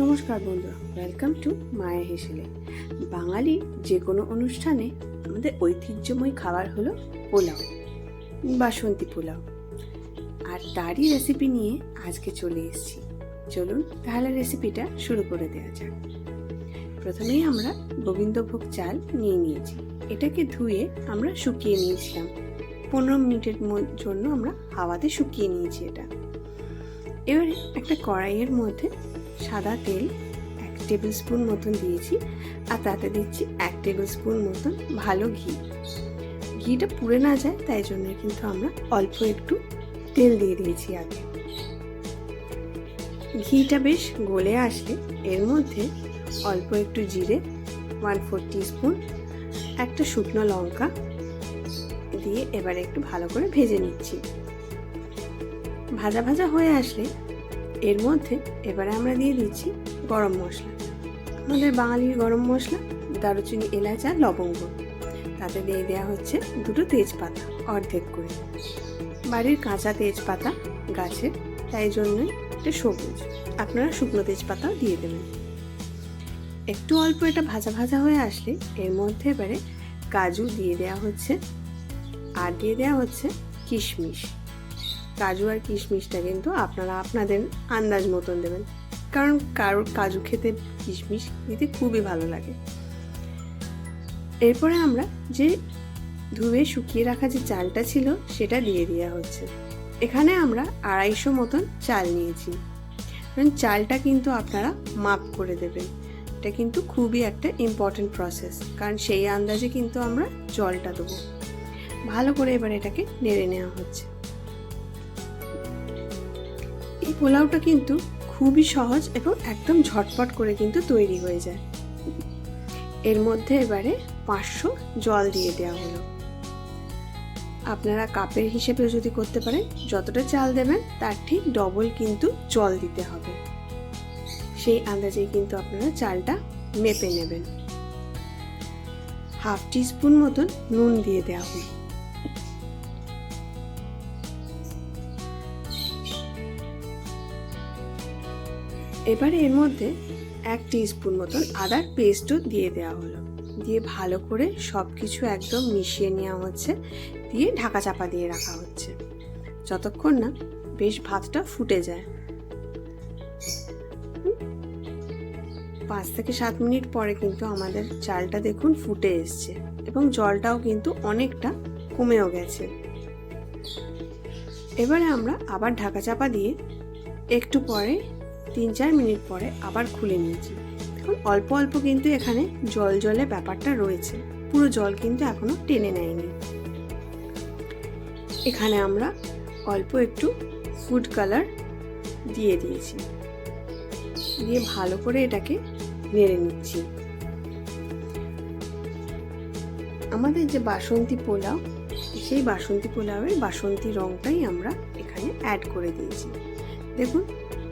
নমস্কার বন্ধুরা welcome to মায়া হেসেলে। বাঙালি যে কোনো অনুষ্ঠানে আমাদের ঐতিহ্যময় খাবার হলো পোলাও, বাসন্তী পোলাও। আর তারই রেসিপি নিয়ে আজকে চলে এসেছি। চলুন তাহলে রেসিপিটা শুরু করে দেওয়া যাক। প্রথমেই আমরা গোবিন্দভোগ চাল নিয়ে নিয়েছি। এটাকে ধুয়ে আমরা শুকিয়ে নিয়েছিলাম। পনেরো মিনিটের জন্য আমরা হাওয়াতে শুকিয়ে নিয়েছি এটা। এবারে একটা কড়াইয়ের মধ্যে সাদা তেল এক টেবিল স্পুন মতন দিয়েছি আর তাতে দিচ্ছি এক টেবিল স্পুন মতন ভালো ঘি। ঘিটা পুড়ে না যায়, তাই জন্য কিন্তু আমরা অল্প একটু তেল দিয়ে দিয়েছি আগে। ঘিটা বেশ গলে আসলে এর মধ্যে অল্প একটু জিরে ওয়ান ফোর স্পুন একটা শুকনো লঙ্কা দিয়ে এবারে একটু ভালো করে ভেজে নিচ্ছি। ভাজা ভাজা হয়ে আসলে এর মধ্যে এবারে আমরা দিয়ে দিচ্ছি গরম মশলা। আমাদের বাঙালির গরম মশলা, দারুচিনি, এলাচ আর লবঙ্গ। তাতে দিয়ে দেওয়া হচ্ছে দুটো তেজপাতা, অর্ধেক করে। বাড়ির কাঁচা তেজপাতা গাছের, তাই জন্যই এটা সবুজ। আপনারা শুকনো তেজপাতাও দিয়ে দেবেন। একটু অল্প এটা ভাজা ভাজা হয়ে আসলে এর মধ্যে এবারে কাজু দিয়ে দেওয়া হচ্ছে। আর দিয়ে দেওয়া হচ্ছে কিশমিশ। কাজু আর কিশমিশটা কিন্তু আপনারা আপনাদের আন্দাজ মতন দেবেন। কারণ কারোর কাজু খেতে কিশমিশ দিতে খুবই ভালো লাগে। এরপরে আমরা যে ধুয়ে শুকিয়ে রাখা যে চালটা ছিল, সেটা দিয়ে দেওয়া হচ্ছে। এখানে আমরা আড়াইশো মতন চাল নিয়েছি। কারণ চালটা কিন্তু আপনারা মাপ করে দেবেন। এটা কিন্তু খুবই একটা ইম্পর্টেন্ট প্রসেস কারণ সেই আন্দাজে কিন্তু আমরা জলটা দেবো। ভালো করে এবার এটাকে নেড়ে নেওয়া হচ্ছে। এই পোলাওটা কিন্তু খুবই সহজ এবং একদম ঝটপট করে কিন্তু তৈরি হয়ে যায়। এর মধ্যে এবারে পাঁচশো জল দিয়ে দেওয়া হলো। আপনারা কাপের হিসেবে যদি করতে পারেন, যতটা চাল দেবেন, তার ঠিক ডবল কিন্তু জল দিতে হবে। সেই আন্দাজে কিন্তু আপনারা চালটা মেপে নেবেন। হাফ টিস্পুন মতন নুন দিয়ে দেওয়া হলো। এবারে এর মধ্যে এক স্পুন মতন আদার পেস্টও দিয়ে দেওয়া হলো। দিয়ে ভালো করে সব কিছু একদম মিশিয়ে নেওয়া হচ্ছে। দিয়ে ঢাকা চাপা দিয়ে রাখা হচ্ছে। যতক্ষণ না বেশ ভাতটা ফুটে যায়। পাঁচ থেকে সাত মিনিট পরে কিন্তু আমাদের চালটা দেখুন ফুটে এসছে এবং জলটাও কিন্তু অনেকটা কমেও গেছে। এবারে আমরা আবার ঢাকা চাপা দিয়ে একটু পরে তিন চার মিনিট পরে আবার খুলে নিয়েছি। এখন অল্প অল্প কিন্তু এখানে জল জলে ব্যাপারটা রয়েছে। পুরো জল কিন্তু এখনও টেনে নেয়নি। এখানে আমরা অল্প একটু ফুড কালার দিয়ে দিয়েছি। দিয়ে ভালো করে এটাকে নেড়ে নিচ্ছি। আমাদের যে বাসন্তী পোলাও, সেই বাসন্তী পোলাওয়ের বাসন্তী রংটাই আমরা এখানে অ্যাড করে দিয়েছি। দেখুন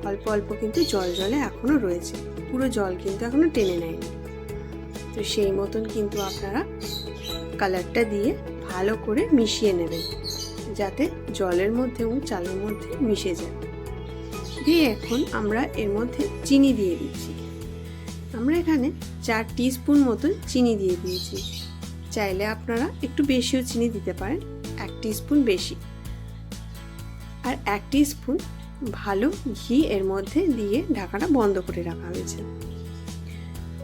অল্প অল্প কিন্তু জল জলে এখনও রয়েছে। পুরো জল কিন্তু এখনও টেনে নেয়নি। তো সেই মতন কিন্তু আপনারা কালারটা দিয়ে ভালো করে মিশিয়ে নেবেন, যাতে জলের মধ্যে এবং চালের মধ্যে মিশে যায়। দিয়ে এখন আমরা এর মধ্যে চিনি দিয়ে দিচ্ছি। আমরা এখানে চার স্পুন মতন চিনি দিয়ে দিয়েছি। চাইলে আপনারা একটু বেশিও চিনি দিতে পারেন, এক স্পুন বেশি। আর এক স্পুন ভালো ঘি এর মধ্যে দিয়ে ঢাকাটা বন্ধ করে রাখা হয়েছে।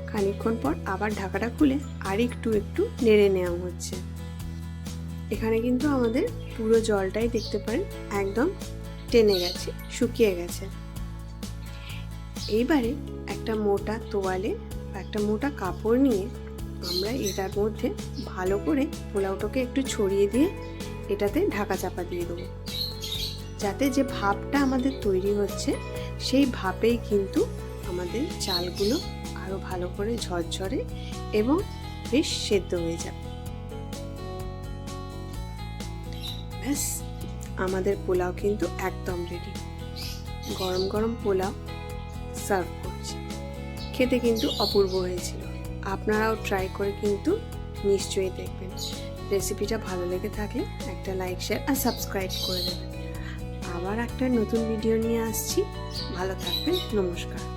খানিকক্ষণ পর আবার ঢাকাটা খুলে আর একটু একটু নেড়ে নেওয়া হচ্ছে। এখানে কিন্তু আমাদের পুরো জলটাই দেখতে পারেন, একদম টেনে গেছে, শুকিয়ে গেছে। এইবারে একটা মোটা তোয়ালে বা একটা মোটা কাপড় নিয়ে আমরা এটার মধ্যে ভালো করে পোলাওটাকে একটু ছড়িয়ে দিয়ে এটাতে ঢাকা চাপা দিয়ে দেবো। যাতে যে ভাপটা আমাদের তৈরি হচ্ছে, সেই ভাপেই কিন্তু আমাদের চালগুলো আরও ভালো করে ঝরঝরে এবং বেশ সেদ্ধ হয়ে যাবে। ব্যাস, আমাদের পোলাও কিন্তু একদম রেডি গরম গরম পোলাও সার্ভ করছি। খেতে কিন্তু অপূর্ব হয়েছিল। আপনারাও ট্রাই করে কিন্তু নিশ্চয়ই দেখবেন। রেসিপিটা ভালো লেগে থাকলে একটা লাইক শেয়ার আর সাবস্ক্রাইব করে দেবেন। আবার একটা নতুন ভিডিও নিয়ে আসছি। ভালো থাকবেন নমস্কার।